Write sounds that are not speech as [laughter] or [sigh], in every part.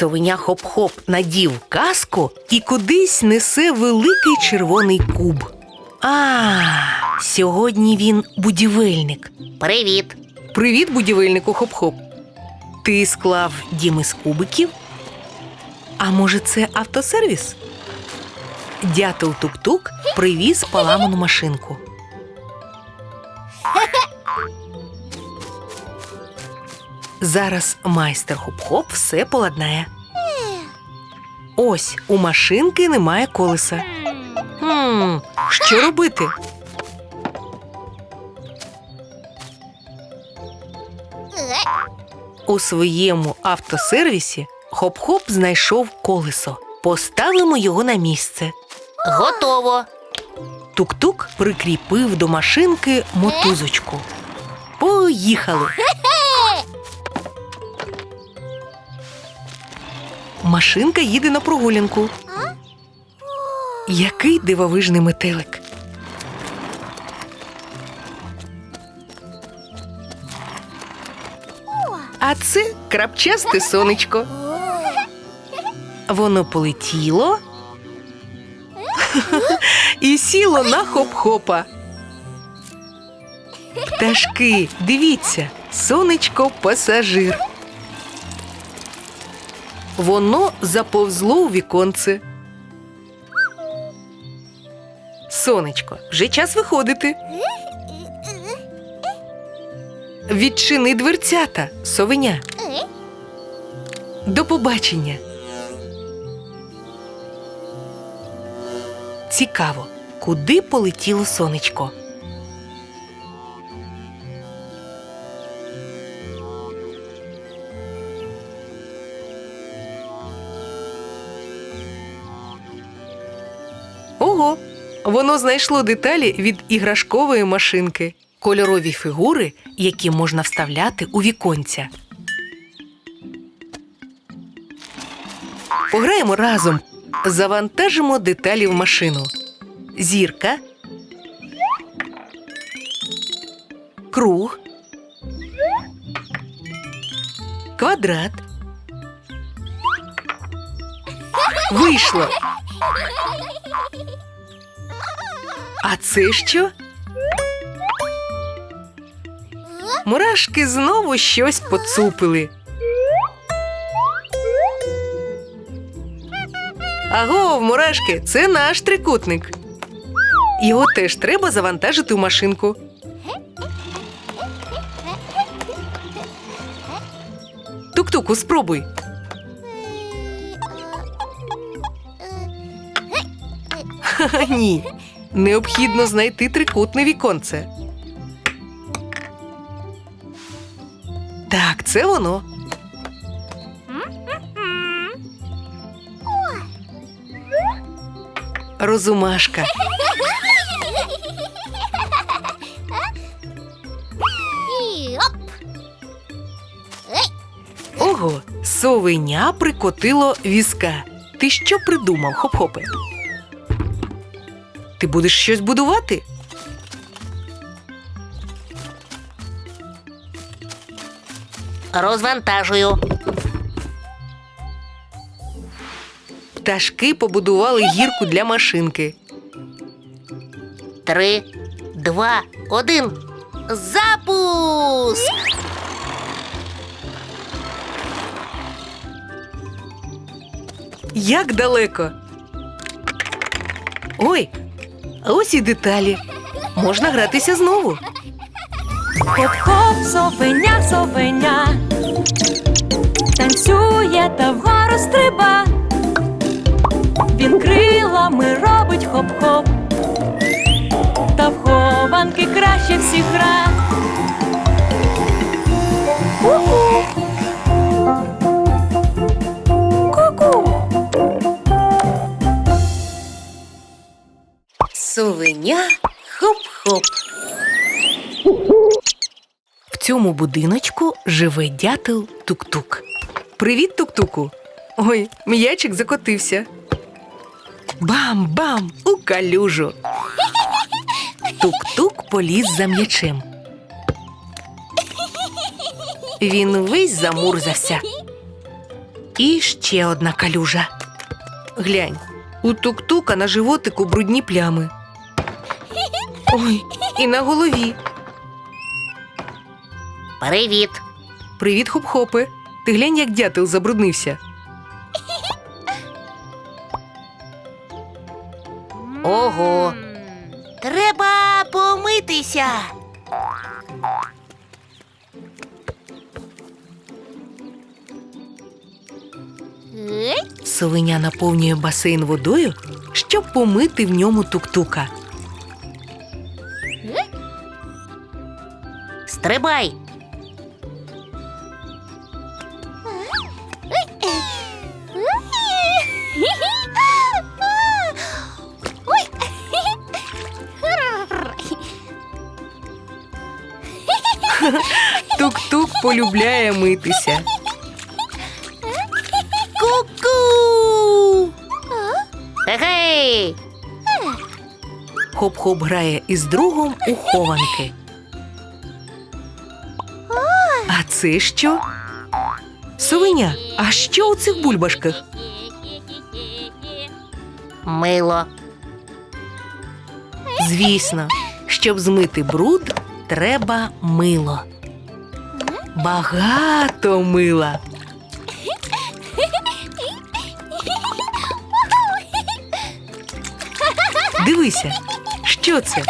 Совеня хоп-хоп надів каску і кудись несе великий червоний куб. А, сьогодні він будівельник. Привіт. Привіт, будівельнику хоп-хоп. Ти склав дім із кубиків? А може, це автосервіс? Дятел тук-тук привіз поламану машинку. Зараз майстер хоп-хоп все поладнає. Ось у машинки немає колеса. Хм, що робити? У своєму автосервісі хоп-хоп знайшов колесо. Поставимо його на місце. Готово. Тук-тук прикріпив до машинки мотузочку. Поїхали. Машинка їде на прогулянку. Який дивовижний метелик. А це крапчасте сонечко. Воно полетіло [laughs] і сіло на хоп-хопа. Пташки, дивіться, сонечко пасажир. Воно заповзло у віконце. Сонечко, вже час виходити. Відчини дверцята, совеня. До побачення. Цікаво, куди полетіло сонечко? Воно знайшло деталі від іграшкової машинки, кольорові фігури, які можна вставляти у віконця. Пограємо разом. Завантажимо деталі в машину. Зірка. Круг. Квадрат. Вийшло. А це що? Мурашки знову щось поцупили. Агов, мурашки, це наш трикутник. Його теж треба завантажити в машинку. Тук-туку, спробуй. Ха-ха, Ні. Необхідно знайти трикутне віконце. Так, це воно. Розумашка. Ого, совеня прикотило візка. Ти що придумав, хоп-хопе? Ти будеш щось будувати? Розвантажую. Пташки побудували гірку для машинки. Три, два, один. Запуск! Як далеко? Ой, а ось і деталі. Можна гратися знову. Хоп-хоп, совеня, совеня, танцює та вгору стриба. Він крилами робить хоп-хоп, та в хованки краще всіх гра. Ку-ку. Совеня, хоп-хоп. В цьому будиночку живе дятел Тук-Тук. Привіт, Тук-Туку. Ой, м'ячик закотився. Бам-бам! У калюжу. Тук-тук поліз за м'ячем. Він весь замурзався. І ще одна калюжа. Глянь, у тук-тука на животику брудні плями. Ой, і на голові. Привіт. Привіт, хоп-хопи. Ти глянь, як дятел забруднився. Ого. Треба помитися. Совеня наповнює басейн водою, щоб помити в ньому тук-тука. Стрибай. Тук-тук полюбляє митися. Ку-ку. Гей! Хоп-хоп грає із другом у хованки. Це що? Совеня, а що у цих бульбашках? Мило. Звісно, щоб змити бруд, треба мило. Багато мила. Дивися, що це?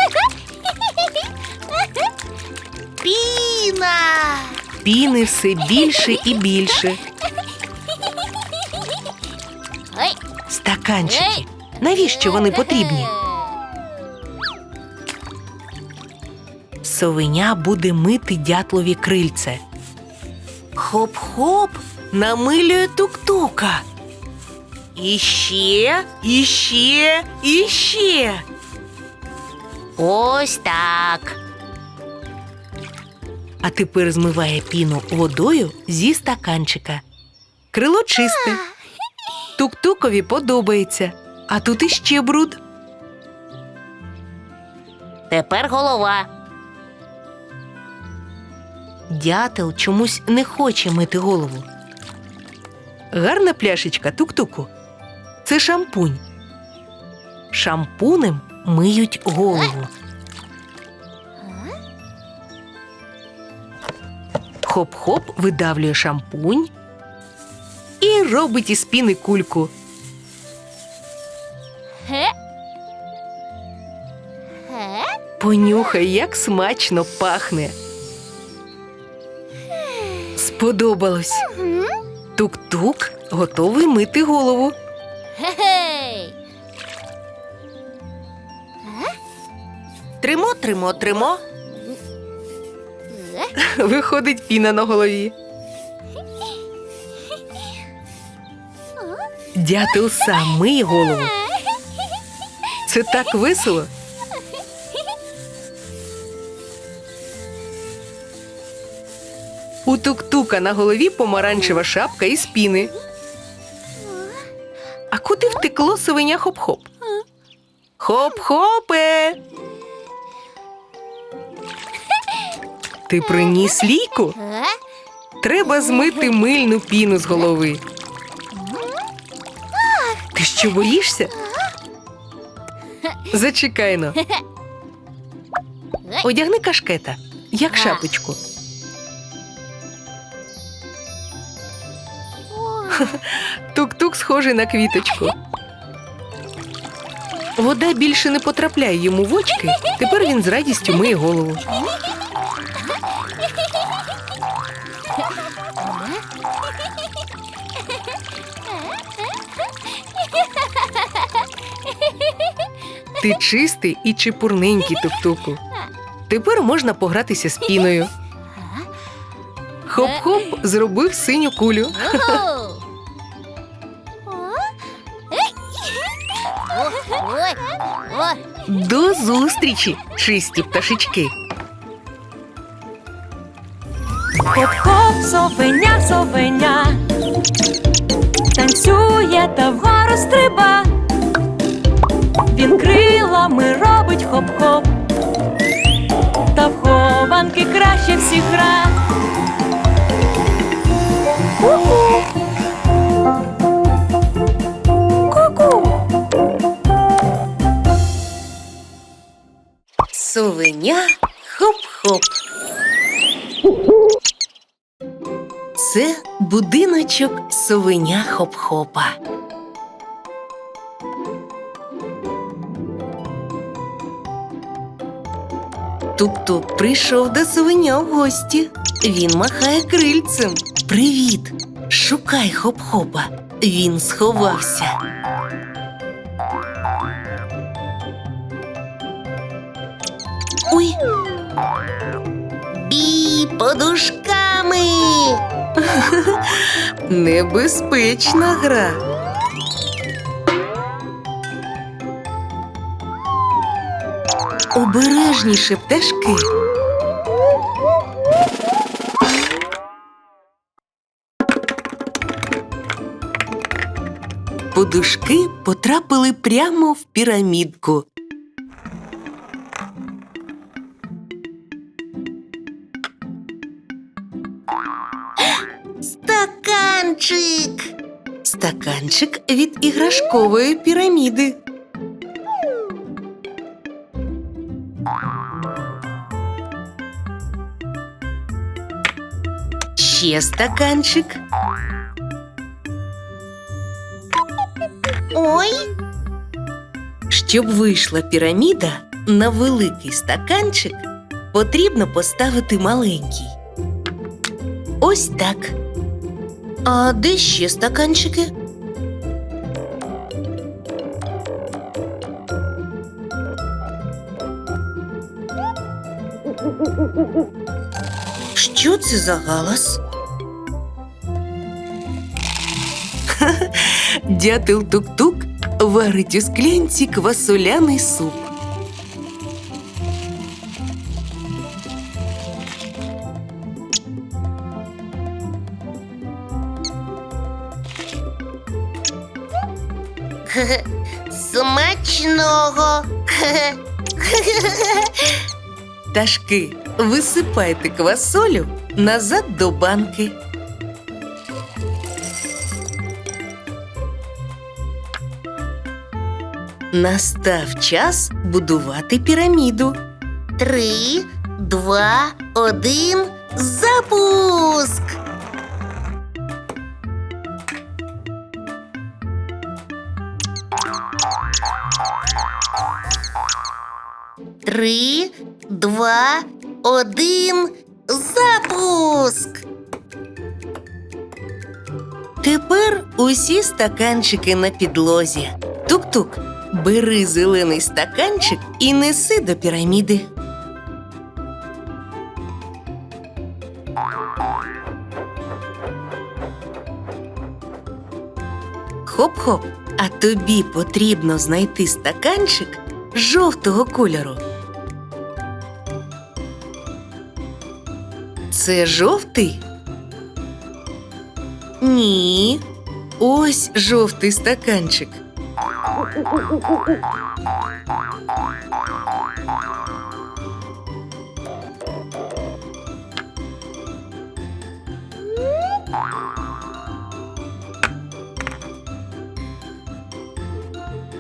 Піна. Піни все більше і більше. Стаканчики. Навіщо вони потрібні? Совеня буде мити дятлові крильце. Хоп-хоп намилює тук-тука. Іще, іще, іще. Ось так. А тепер змиває піну водою зі стаканчика. Крило чисте. Тук-тукові подобається. А тут іще бруд. Тепер голова. Дятел чомусь не хоче мити голову. Гарна пляшечка тук-туку. Це шампунь. Шампунем миють голову. Хоп-хоп видавлює шампунь і робить із піни кульку. Понюхай, як смачно пахне. Сподобалось. Тук-тук готовий мити голову. Тримо, тримо, тримо. Виходить піна на голові. Дятел сам миє голову. Це так весело. У тук-тука на голові помаранчева шапка із піни. А куди втекло совеня хоп-хоп? Хоп-хопе. Ти приніс ліку? Треба змити мильну піну з голови. Ти що боїшся? Зачекай но. Одягни кашкета, як шапочку. Тук-тук схожий на квіточку. Вода більше не потрапляє йому в очки. Тепер він з радістю миє голову. Ти чистий і чепурненький тук-туку. Тепер можна погратися з піною. Хоп-хоп зробив синю кулю. До зустрічі, чисті пташечки! Хоп-хоп, совеня, совеня, танцює та вгору стриба. Він крилами робить хоп-хоп, та в хованки краще всіх гра. Ку-ку. Ку-ку. Совеня хоп-хоп. Це будиночок совеня хоп-хопа. Тук-тук прийшов до совеня в гості. Він махає крильцем. Привіт! Шукай хоп-хопа. Він сховався. Ой, Бій подушками. [laughs] Небезпечна гра. Обережніше пташки. Подушки потрапили прямо в пірамідку. Стаканчик. Стаканчик від іграшкової піраміди. Ще стаканчик. Ой, Щоб вийшла піраміда на великий стаканчик, потрібно поставити маленький. Ось так. А де ще стаканчики? Що це за галас? Дятел тук-тук варить у склянці квасоляний суп. [laughs] смачного. [laughs] Пташки, висипайте квасолю назад до банки. Настав час будувати піраміду. Три, два, один, запуск. Три, два, один, запуск. Тепер усі стаканчики на підлозі. Тук-тук, бери зелений стаканчик і неси до піраміди. Хоп-хоп, а тобі потрібно знайти стаканчик жовтого кольору. Це жовтий? Ні. Ось жовтий стаканчик.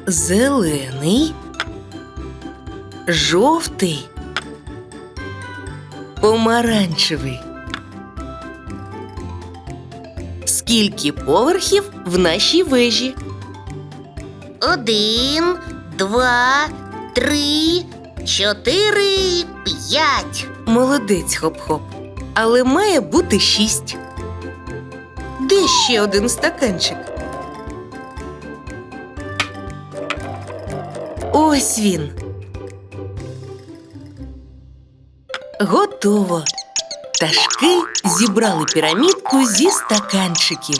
Зелений, жовтий, помаранчевий. Скільки поверхів в нашій вежі? Один, два, три, чотири, п'ять. Молодець, хоп-хоп. Але має бути шість. Де ще один стаканчик? Ось він. Готово. Пташки зібрали пірамідку зі стаканчиків.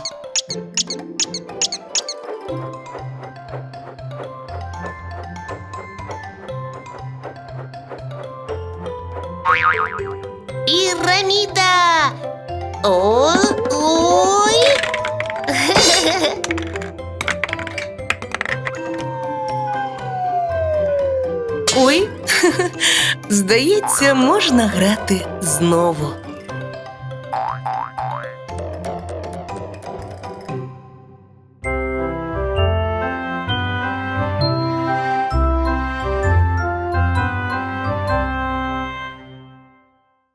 Піраміда. О, ой. Ой, [laughs] здається, можна грати знову.